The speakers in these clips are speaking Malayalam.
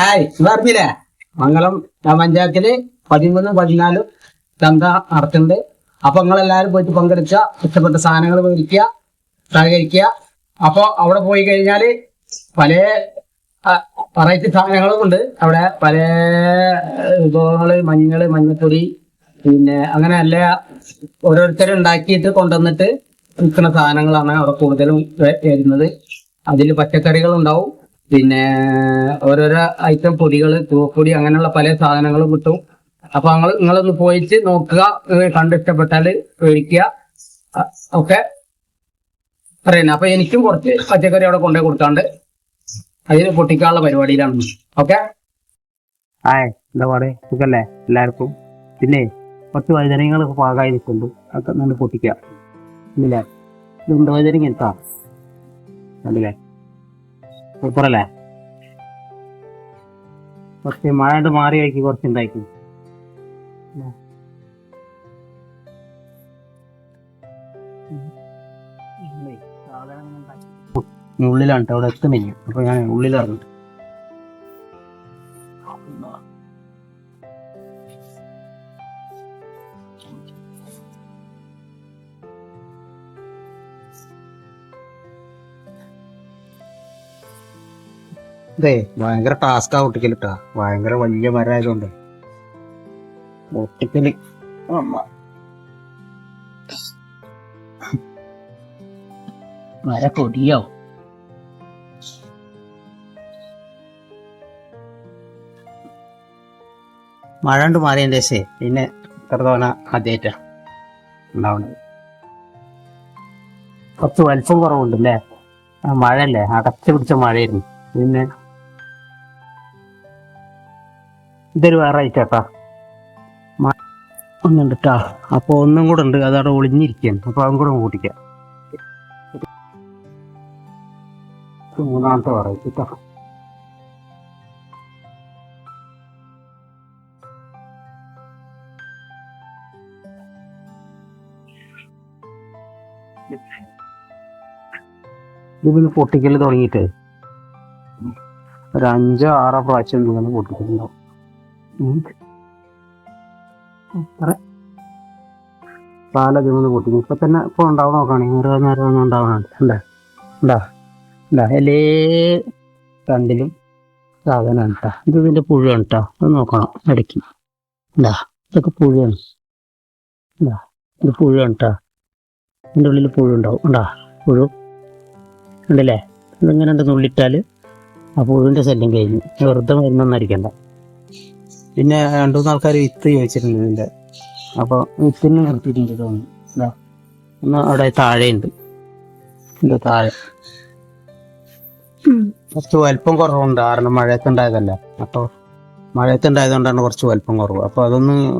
ഹായ് സുഖാർത്തില്ലേ മംഗളം പഞ്ചായത്തിൽ പതിമൂന്ന് പതിനാല് ചന്ത നടത്തുന്നുണ്ട്. അപ്പൊ നിങ്ങളെല്ലാരും പോയിട്ട് പങ്കെടുക്കുക ഇഷ്ടപ്പെട്ട സാധനങ്ങൾ മേടിക്കുക സഹകരിക്കുക. അപ്പൊ അവിടെ പോയി കഴിഞ്ഞാൽ പല വെറൈറ്റി സാധനങ്ങളും ഉണ്ട്. അവിടെ പല വിഭവങ്ങൾ മഞ്ഞൾ മഞ്ഞപ്പൊടി പിന്നെ അങ്ങനെ അല്ല ഓരോരുത്തരും ഉണ്ടാക്കിയിട്ട് കൊണ്ടുവന്നിട്ട് വിൽക്കുന്ന സാധനങ്ങളാണ് അവിടെ കൂടുതലും വരുന്നത്. അതിൽ പച്ചക്കറികൾ ഉണ്ടാവും പിന്നെ ഓരോരോ ഐറ്റം പൊടികൾ തൂപ്പൊടി അങ്ങനെയുള്ള പല സാധനങ്ങളും കിട്ടും. അപ്പൊ നിങ്ങൾ നിങ്ങളൊന്ന് പോയിട്ട് നോക്കുക ഏ, കണ്ടിഷ്ടപ്പെട്ടാൽ മേടിക്കുക ഓക്കെ പറയുന്നത് അപ്പൊ എനിക്കും കുറച്ച് പച്ചക്കറി അവിടെ കൊണ്ടുപോയി കൊടുക്കാണ്ട് അതിന് പൊട്ടിക്കാനുള്ള പരിപാടിയിലാണ്. ഓക്കെ? ആയ എന്താ പറയേ സുഖല്ലേ? എല്ലാവർക്കും? പിന്നെ കുറച്ച് വൈദ്യങ്ങൾ പാകമായി നിൽക്കുന്നുണ്ട്. അതൊക്കെ നല്ല പൊട്ടിക്കുക ഇല്ലേ? ഇതുണ്ട് വൈദ്യനങ്ങ എടുത്താ? കണ്ടില്ലേ? സൂപ്പറല്ലേ കുറച്ച് മഴ കൊണ്ട് മാറി കഴിക്കും കുറച്ച് ഉണ്ടാക്കി ഉള്ളിലാണ് കേട്ടോ അവിടെ എത്തുന്നില്ല അപ്പൊ ഞാൻ ഉള്ളിലിറങ്ങി ഇതേ ഭയങ്കര ടാസ്ക് ആ ഒട്ടിക്കൽ പൊട്ടിക്കലിട്ടാ ഭയങ്കര വലിയ മരമായതുകൊണ്ട് ആയതുകൊണ്ട് അമ്മ. മര പൊടിയോ? മഴ കൊണ്ട് മാറിയതിന്റെ ശേ പിന്നെ ഇത്ര തവണ ആദ്യമായിട്ടാ ഉണ്ടാവുന്നത്. കുറച്ച് വലിപ്പം കുറവുണ്ട് അല്ലേ ആ മഴയല്ലേ? അടച്ചു പിടിച്ച മഴയായിരുന്നു. പിന്നെ ഇതൊരു വേറെ ഐറ്റാട്ടാ ഒന്നുണ്ട് കേട്ടാ അപ്പൊ ഒന്നും കൂടെ ഉണ്ട്. അതവിടെ ഒളിഞ്ഞിരിക്കുകയാണ്. അപ്പോൾ അതും കൂടെ കൂട്ടിക്കാം. മൂന്നാമത്തെ വെറൈറ്റി കേട്ടോ പൊട്ടിക്കൽ തുടങ്ങിയിട്ട് ഒരു അഞ്ചോ ആറോ പ്രാവശ്യം ഇങ്ങനെ പൊട്ടിക്കുന്നുണ്ടാവും. ഉം. ഒന്ന് പൊട്ടിക്കും ഇപ്പൊ തന്നെ ഇപ്പൊ ഉണ്ടാവും നോക്കുകയാണെങ്കിൽ ഓരോ നേരം ഒന്നും ഉണ്ടാവുന്നുണ്ട് ഉണ്ടാ ഉണ്ടാ ഉണ്ടാ എല്ലേ രണ്ടിലും സാധനമാണ് കേട്ടോ. ഇത് ഇതിന്റെ പുഴുവാണ് കേട്ടോ. അത് നോക്കണം. ഇടയ്ക്ക്. ഇതൊക്കെ പുഴുവാണ്. ഉണ്ടാ ഇത് പുഴുവാണ് കേട്ടോ. ഇതിന്റെ ഉള്ളിൽ പുഴു ഉണ്ടാവും ഉണ്ടാ പുഴു. ഉണ്ടല്ലേ ഇതിങ്ങനെ ആ പുഴുവിന്റെ ശല്യം കഴിഞ്ഞു. വെറുതെ മരുന്നൊന്നും പിന്നെ രണ്ടു മൂന്ന് ആൾക്കാർ വിത്ത് ചോദിച്ചിട്ടുണ്ട് ഇതിന്റെ അപ്പോൾ വിത്തിന് നിർത്തിയിട്ടുണ്ട് തോന്നുന്നു. ഇതാ. ഒന്ന് അവിടെ താഴെയുണ്ട്. എന്താ താഴെ. കുറച്ച് വലിപ്പം കുറവുണ്ട്. കാരണം മഴയത്ത് ഉണ്ടായതല്ല. അപ്പോൾ മഴയത്ത് ഉണ്ടായതുകൊണ്ടാണ് കുറച്ച് വലിപ്പം കുറവ്. അപ്പോൾ അതൊന്ന്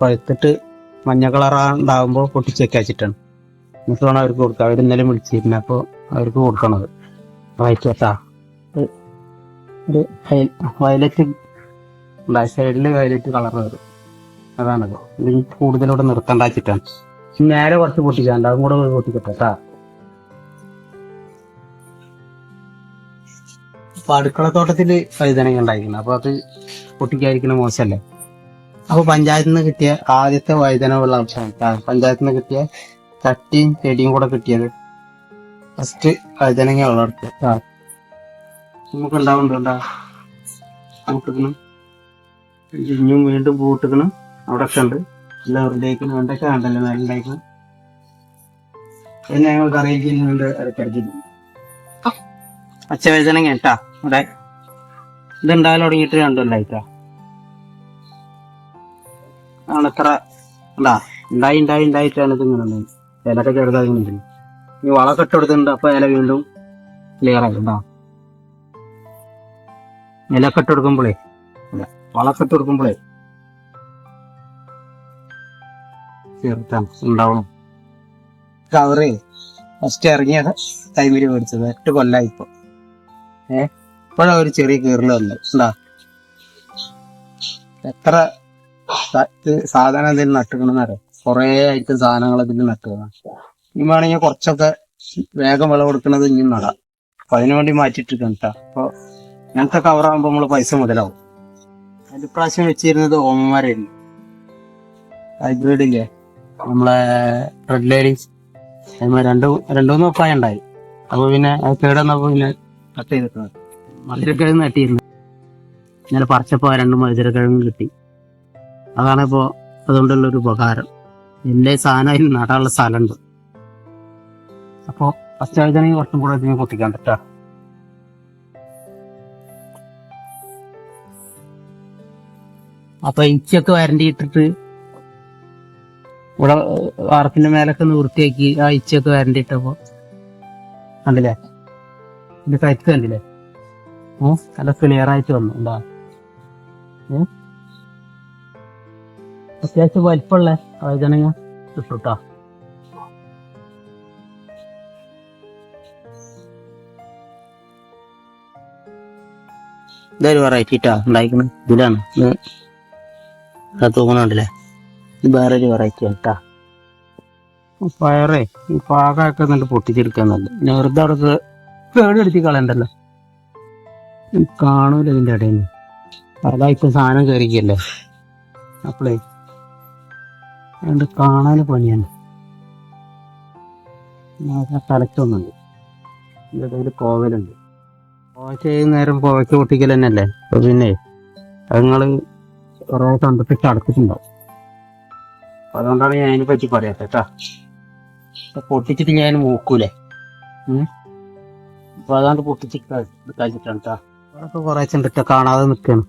പഴുത്തിട്ട് മഞ്ഞ കളറാ ഉണ്ടാകുമ്പോൾ പൊട്ടിച്ചേക്ക് വെച്ചിട്ടാണ് എന്നിട്ട് വേണം അവർക്ക് കൊടുക്കുക അവർ ഇന്നലെ വിളിച്ചിരുന്നു. അപ്പോൾ അവർക്ക് കൊടുക്കണത്. വായിച്ചു കേട്ടാ ഒരു- ഒരു വയലറ്റ് സൈഡിൽ വയലറ്റ് കളർ വരും അതാണത്. ഇത് കൂടുതലൂടെ നിർത്തണ്ടാച്ചിട്ടാണ് നേരെ കുറച്ച് പൊട്ടിക്കാണ്ട് അതും കൂടെ പൊട്ടിക്കട്ടെ കേട്ടാ അപ്പൊ അടുക്കളത്തോട്ടത്തിൽ വഴുതനങ്ങ ഉണ്ടായിരിക്കണം അപ്പൊ അത് പൊട്ടിക്കായിരിക്കണ മോശമല്ലേ അപ്പൊ പഞ്ചായത്തിൽ നിന്ന് കിട്ടിയ ആദ്യത്തെ വഴുതന ഉള്ള ആവശ്യമാണ്. പഞ്ചായത്തിൽ നിന്ന് കിട്ടിയ ചട്ടിയും ചെടിയും കൂടെ കിട്ടിയത് ഫസ്റ്റ് വഴുതനങ്ങ വളർത്തുക നമുക്ക് ഉണ്ടാവുന്നുണ്ടോ പൂട്ടിക്കണം ഇനിയും വീണ്ടും പൂട്ടിക്കണം. അവിടെ ഒക്കെ ഉണ്ട് എല്ലാവരുടെയും വേണ്ട കാണ്ടല്ലോ ഉണ്ടല്ലോ എന്നെ ഞങ്ങൾക്ക് പിന്നെ ഞങ്ങൾ വേദന ചെയ്യുന്നുണ്ട് ഇടയ്ക്കിടയ്ക്ക് പച്ചവേദന കേട്ടാ. ഇവിടെ ഇതുണ്ടായാലും തുടങ്ങിയിട്ട് രണ്ടല്ലായിട്ടാ ആണത്ര ഉണ്ടാ ഉണ്ടായി ഉണ്ടായി ഉണ്ടായിട്ടാണ് ഇത് ഇങ്ങനെ ഉണ്ടായി ഇലക്കെ ചെറുതായി ഇങ്ങനെ. ഈ വളമൊക്കെ ഇട്ട് കൊടുത്തിട്ടുണ്ട്. അപ്പൊ ഇല വീണ്ടും ക്ലിയർ ആയിട്ടുണ്ടോ. ഇലക്കെ ഇട്ട് കൊടുക്കുമ്പോഴേ ഇട്ട് കൊടുക്കുമ്പോഴേ കവറേ ഫസ്റ്റ് ഇറങ്ങിയ ടൈമിൽ മേടിച്ചത് എട്ട് കൊല്ലായി ഇപ്പൊ. ഏ ഇപ്പോഴാ ഒരു ചെറിയ കീറൽ വന്നത് ഉണ്ടാ എത്ര സാധനം എന്തെങ്കിലും നട്ടുകണെന്ന് അറിയാം? കൊറേ ആയിട്ട് സാധനങ്ങൾ ഇതിൽ നട്ടുകണം ഇനി വേണമെങ്കിൽ കുറച്ചൊക്കെ വേഗം വിളവെടുക്കുന്നത് ഇനിയും നടാം. അപ്പൊ അതിനു വേണ്ടി മാറ്റിയിട്ടിരിക്കണം കേട്ടോ അപ്പൊ ഇങ്ങനത്തെ കവറാകുമ്പോ നമ്മൾ പൈസ മുതലാവും. അതിൽ പ്രാവശ്യം വെച്ചിരുന്നത് ഓമന്മാരായിരുന്നു. ഹൈബ്രിഡ് ഇല്ലേ? നമ്മളെ റെഡ് ലേഡീസ് അതുമാതിരി രണ്ട് രണ്ടു മൂന്ന് ഉപ്പായ ഉണ്ടായി. അപ്പൊ പിന്നെ അത് കേടന്നപ്പോ പിന്നെ കട്ട് ചെയ്തിട്ടുണ്ട് മധുരക്കിഴങ്ങ് നട്ടിയിരുന്നു ഇങ്ങനെ പറിച്ചപ്പോ രണ്ട് മധുരക്കിഴങ്ങ് കിട്ടി. അതാണ് ഇപ്പോ അതുകൊണ്ടുള്ള ഒരു ഉപകാരം. എന്റെ സാധനം നടാനുള്ള സ്ഥലമുണ്ട്. അപ്പോൾ ഫസ്റ്റ് ആഴ്ചയാണെങ്കിൽ കുറച്ചും കൂടെ പൊട്ടിക്കാൻ പറ്റാ. അപ്പൊ ഇഞ്ചിയൊക്കെ വരണ്ടി ഇട്ടിട്ട് ഇവിടെ വാർപ്പിന്റെ മേലൊക്കെ ഒന്ന് വൃത്തിയാക്കി ആ ഇച്ചൊക്കെ വരണ്ടി ഇട്ടപ്പോ. കണ്ടില്ലേ? എന്റെ കരുത്ത് കണ്ടില്ലേ? ഓ നല്ല ക്ലിയർ ആയിട്ട് വന്നു എന്താ അത്യാവശ്യം വലിപ്പമുള്ള ആയോജനങ്ങൾ കിട്ടൂട്ടോ ഇതൊരു വെറൈറ്റി ഇട്ടാ ഉണ്ടായിക്കണ് ഇതിലാണ്. ഇത് അത് തോന്നണുണ്ടല്ലേ? ഇത് വേറൊരു വെറൈറ്റി കേട്ടാ പയറേ ഈ പാകമൊക്കെ നല്ല പൊട്ടിച്ചെടുക്കാന്നല്ല ഞാൻ വെറുതെ അവിടെ കേടെടുത്തി കളയണ്ടല്ലോ. കാണൂല ഇതിന്റെ ഇടയിൽ നിന്ന് ഇപ്പം സാധനം കയറിക്കല്ലേ അപ്പളേ അതുകൊണ്ട് കാണാൻ പണിയാണ്. തലച്ചൊന്നുണ്ട് കോവലുണ്ട്. കോവയ്ക്ക് നേരം കോവയ്ക്ക് പൊട്ടിക്കൽ തന്നെയല്ലേ? അപ്പൊ പിന്നെ അത് നിങ്ങൾ കുറെ കണ്ടിട്ട് ചടച്ചിട്ടുണ്ടാവും അതുകൊണ്ടാണ് ഞാൻ അതിനെ പറ്റി പറയാത്ത കേട്ടാ പൊട്ടിച്ചിട്ട് ഞാൻ നോക്കൂലേ? അപ്പൊ അതാണ്ട് പൊട്ടിച്ചിട്ട് കഴിച്ചിട്ടാണ് കേട്ടാ കുറെ ചെണ്ടിട്ട് കാണാതെ നിൽക്കണം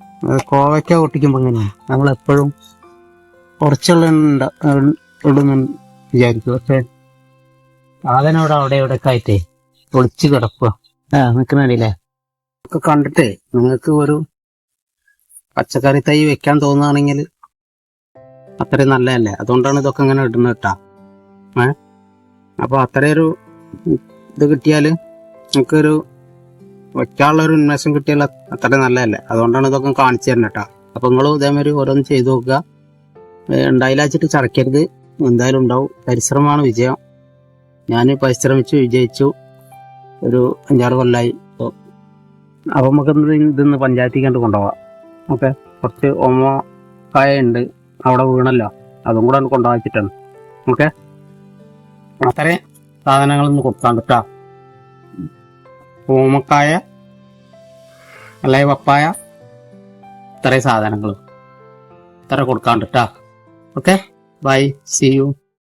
കോവയ്ക്ക പൊട്ടിക്കുമ്പോ എങ്ങനെയാണ് നമ്മൾ എപ്പോഴും കുറച്ചുള്ള ഇടുന്നു വിചാരിക്കും. പക്ഷെ സാധനം അവിടെ ഇവിടെ ഒക്കെ ആയിട്ടേ ഒളിച്ചു കിടക്കുക ആ നിക്കണല്ലേ ഒക്കെ കണ്ടിട്ടേ നിങ്ങൾക്ക് ഒരു പച്ചക്കറി തൈ വെക്കാൻ തോന്നുകയാണെങ്കിൽ അത്രയും നല്ലതല്ലേ? അതുകൊണ്ടാണ് ഇതൊക്കെ ഇങ്ങനെ ഇടുന്നത് കേട്ടാ ഏ? അപ്പൊ അത്രയൊരു ഇത് കിട്ടിയാൽ നമുക്കൊരു വെക്കാനുള്ള ഒരു ഉന്മേഷം കിട്ടിയാൽ അത്രയും നല്ലതല്ലേ? അതുകൊണ്ടാണ് ഇതൊക്കെ കാണിച്ചു തരുന്നത് കേട്ടാ അപ്പൊ നിങ്ങൾ ഇതേമാതിരി ഓരോന്ന് ചെയ്തു നോക്കുക. ഉണ്ടായില്ലാച്ചിട്ട് ചടക്കരുത്. എന്തായാലും ഉണ്ടാവും. പരിശ്രമമാണ് വിജയം. ഞാൻ പരിശ്രമിച്ചു വിജയിച്ചു. ഒരു അഞ്ചാറ് കൊല്ലായി. അപ്പോൾ അപ്പൊ നമുക്ക് ഇതൊന്ന് പഞ്ചായത്തിൽ കണ്ട് കൊണ്ടുപോവാം. ഓക്കെ കുറച്ച് ഓമ കായ ഉണ്ട് അവിടെ വീണല്ലോ. അതും കൂടെ ഒന്ന് കൊണ്ടുപോയിച്ചിട്ടാണ് ഓക്കെ? അത്രയും സാധനങ്ങളൊന്ന് കൊടുക്കാൻ കിട്ടാ ഓമക്കായ അല്ലെങ്കിൽ പപ്പായ ഇത്രയും സാധനങ്ങൾ ഇത്ര കൊടുക്കാണ്ട് കേട്ടോ ഓക്കെ? Bye see U